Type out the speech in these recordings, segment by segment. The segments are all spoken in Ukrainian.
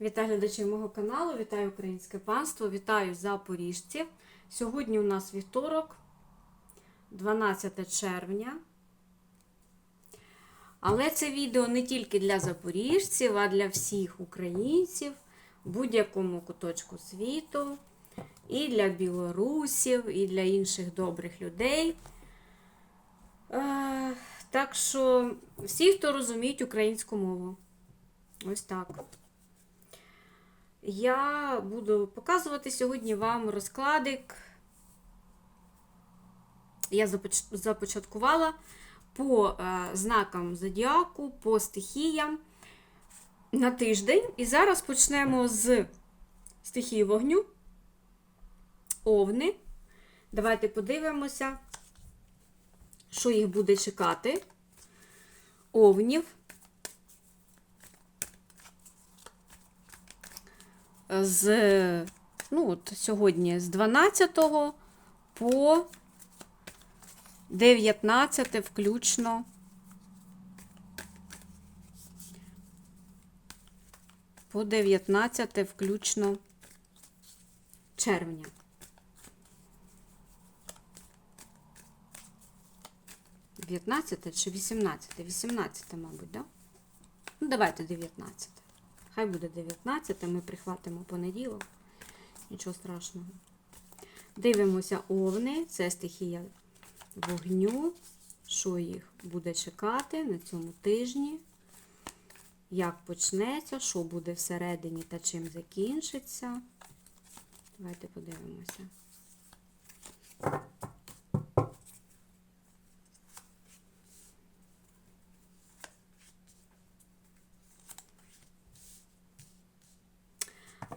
Вітаю глядачів мого каналу, вітаю українське панство, вітаю запоріжців. Сьогодні у нас вівторок, 12 червня. Але це відео не тільки для запоріжців, а для всіх українців в будь-якому куточку світу, і для білорусів, і для інших добрих людей. Е, Так що всі, хто розуміють українську мову. Ось так. Я буду показувати сьогодні вам розкладик. Я започаткувала по е, знакам зодіаку, по стихіям на тиждень. І зараз почнемо з стихії вогню, овни. Давайте подивимося, що їх буде чекати. Овнів. З ну, от сьогодні з 12 по 19 включно. По 19 включно червня. Дев'ятнадцяте чи 18? 18, мабуть, да? Ну, давайте 19. Хай буде 19, ми прихватимо понеділок. Нічого страшного. Дивимося овни, це стихія вогню. Що їх буде чекати на цьому тижні? Як почнеться, що буде всередині та чим закінчиться? Давайте подивимося.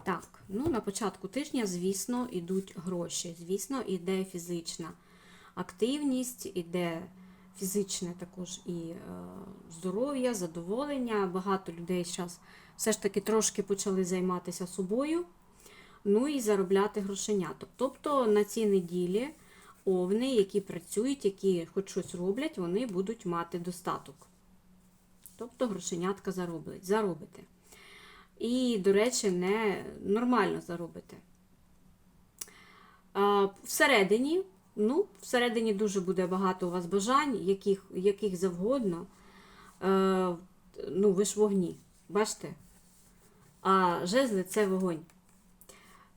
Так, ну на початку тижня, звісно, йдуть гроші. Звісно, іде фізична активність, іде фізичне також і е, здоров'я, задоволення. Багато людей зараз все ж таки трошки почали займатися собою, ну і заробляти грошеняток. Тобто на цій неділі овни, які працюють, які хоч щось роблять, вони будуть мати достаток. Тобто грошенятка зароблять, заробите. І, до речі, не нормально заробите. Всередині, ну, всередині дуже буде багато у вас бажань, яких, яких завгодно. Е, ну, ви ж вогні, бачите? А жезли це вогонь.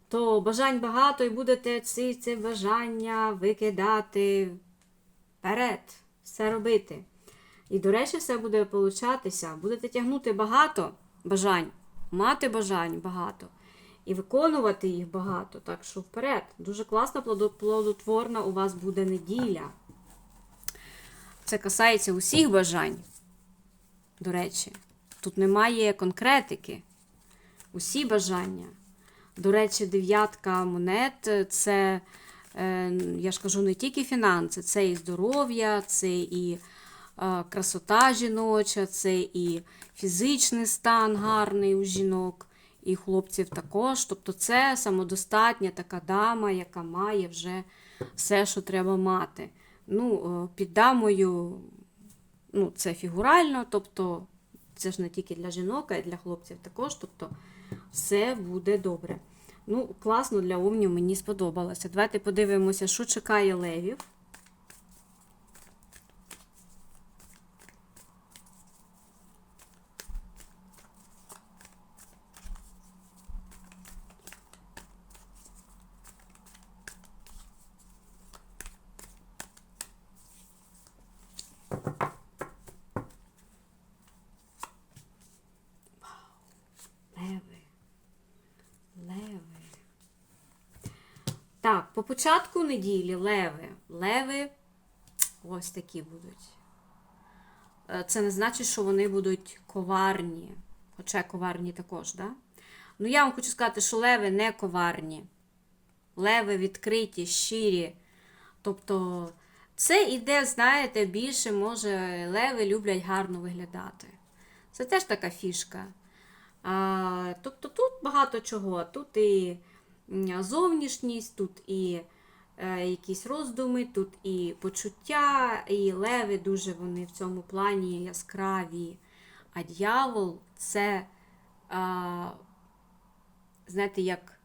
То бажань багато, і будете ці, це бажання викидати вперед, все робити. І, до речі, все буде получатися. Будете тягнути багато бажань мати бажань багато і виконувати їх багато. Так що вперед. Дуже класна, плодотворна у вас буде неділя. Це касається усіх бажань. До речі, тут немає конкретики. Усі бажання. До речі, дев'ятка монет це, е, я ж кажу, не тільки фінанси, це і здоров'я, це і красота жіноча, це і фізичний стан гарний у жінок, і хлопців також. Тобто це самодостатня така дама, яка має вже все, що треба мати. Ну, Під дамою ну, це фігурально, тобто це ж не тільки для жінок, а й для хлопців також. Тобто все буде добре. Ну, Класно для овнів мені сподобалося. Давайте подивимося, що чекає левів. Леви. Леви. Так, по початку неділі леви. Леви ось такі будуть. Е, Це не значить, що вони будуть коварні. Хоча коварні також, да? Ну, я вам хочу сказати, що леви не коварні. Леви відкриті, щирі. Тобто, це іде, знаєте, більше, може, леви люблять гарно виглядати. Це теж така фішка. А, Тобто тут багато чого. Тут і зовнішність, тут і е, якісь роздуми, тут і почуття, і леви дуже вони в цьому плані яскраві. А дьявол це знаєте, як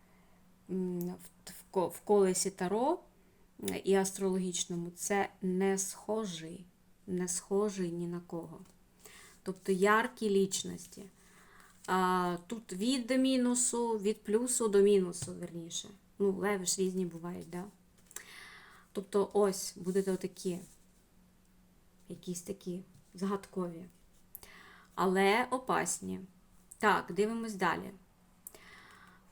в, колесі Таро і астрологічному, це не схожий, не схожий ні на кого. Тобто яркі лічності. А, тут від мінусу, від плюсу до мінусу, верніше. Ну, леви ж різні бувають, да? Тобто, ось будете отакі, якісь такі загадкові, але опасні. Так, дивимось далі.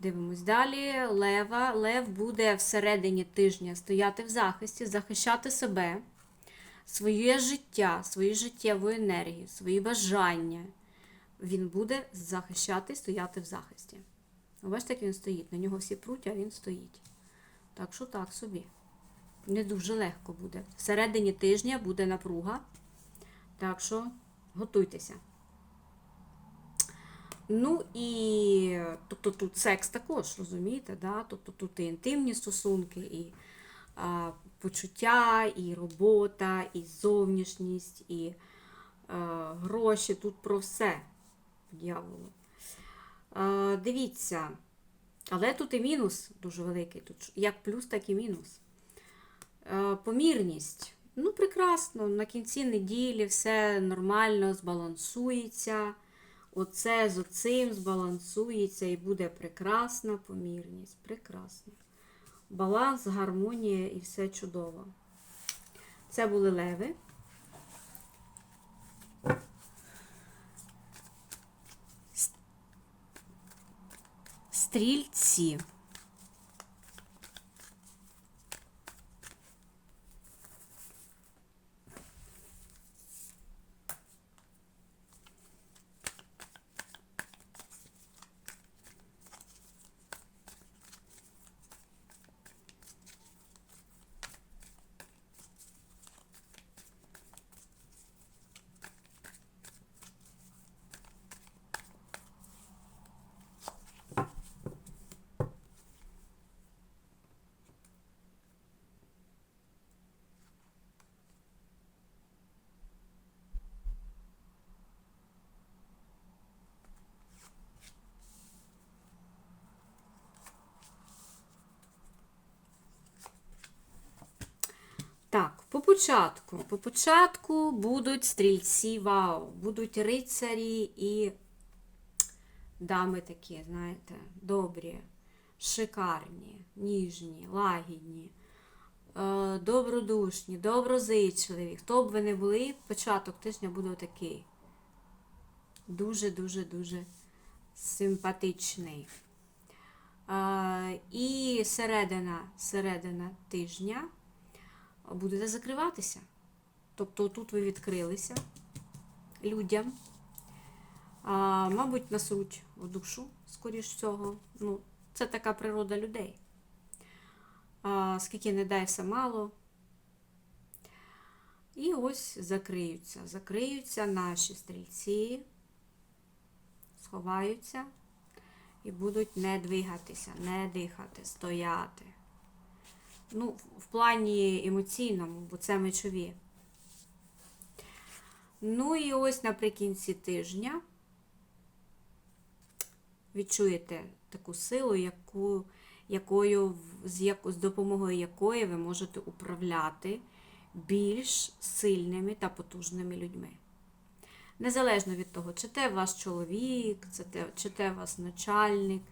Дивимось далі. Лева. Лев буде всередині тижня стояти в захисті, захищати себе, своє життя, свою життєву енергію, свої бажання. Він буде захищати, стояти в захисті. Бачите, як він стоїть. На нього всі пруть, а він стоїть. Так що так собі. Не дуже легко буде. Всередині тижня буде напруга. Так що готуйтеся. Ну і тобто тут секс також, розумієте? Да? Тобто тут і інтимні стосунки, і а, почуття, і робота, і зовнішність, і а, гроші. Тут про все дьяволу. А, дивіться, але тут і мінус дуже великий. Тут як плюс, так і мінус. Е, Помірність. Ну, прекрасно, на кінці неділі все нормально збалансується. Оце з оцим збалансується і буде прекрасна помірність. Прекрасно. Баланс, гармонія і все чудово. Це були леви. Стрільці. Так, по початку. По початку будуть стрільці, вау, будуть рицарі і дами такі, знаєте, добрі, шикарні, ніжні, лагідні, е, добродушні, доброзичливі. Хто б ви не були, початок тижня буде такий. Дуже-дуже-дуже симпатичний. Е, І середина, середина тижня будете закриватися. Тобто тут ви відкрилися людям, а, мабуть, насруть в душу, скоріш всього. Ну, це така природа людей. А, скільки не дай все мало. І ось закриються. Закриються наші стрільці, сховаються і будуть не двигатися, не дихати, стояти. Ну, в плані емоційному, бо це мечові. Ну і ось наприкінці тижня відчуєте таку силу, яку, якою, з, яку, з допомогою якої ви можете управляти більш сильними та потужними людьми. Незалежно від того, чи те ваш чоловік, чи те ваш начальник,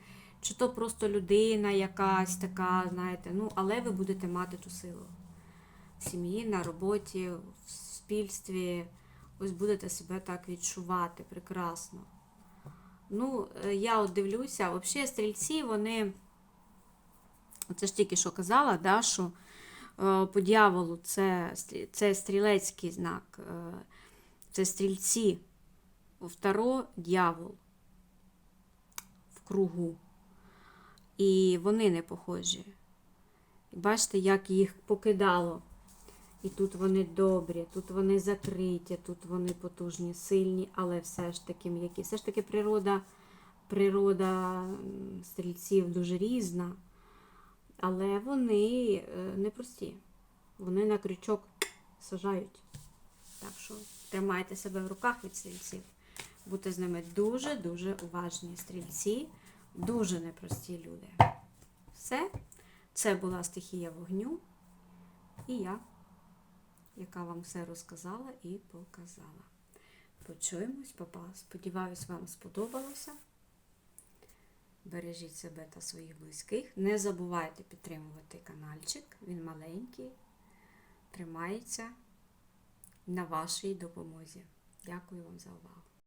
чи то просто людина якась така, знаєте, ну, але ви будете мати ту силу. В сім'ї, на роботі, в суспільстві. Ось будете себе так відчувати прекрасно. Ну, е, я от дивлюся, взагалі стрільці, вони, це ж тільки що казала, да, що е, по дьяволу це, це стрілецький знак, е, це стрільці. Второ дьявол в кругу. І вони не похожі. Бачите, як їх покидало. І тут вони добрі, тут вони закриті, тут вони потужні, сильні, але все ж таки м'які. Все ж таки природа, природа стрільців дуже різна, але вони е, непрості. Вони на крючок сажають. Так що тримайте себе в руках від стрільців. Будьте з ними дуже-дуже уважні. Стрільці Дуже непрості люди. Все. Це була стихія вогню. І я, яка вам все розказала і показала. Почуємось, папа. Сподіваюсь, вам сподобалося. Бережіть себе та своїх близьких. Не забувайте підтримувати каналчик. Він маленький, тримається на вашій допомозі. Дякую вам за увагу.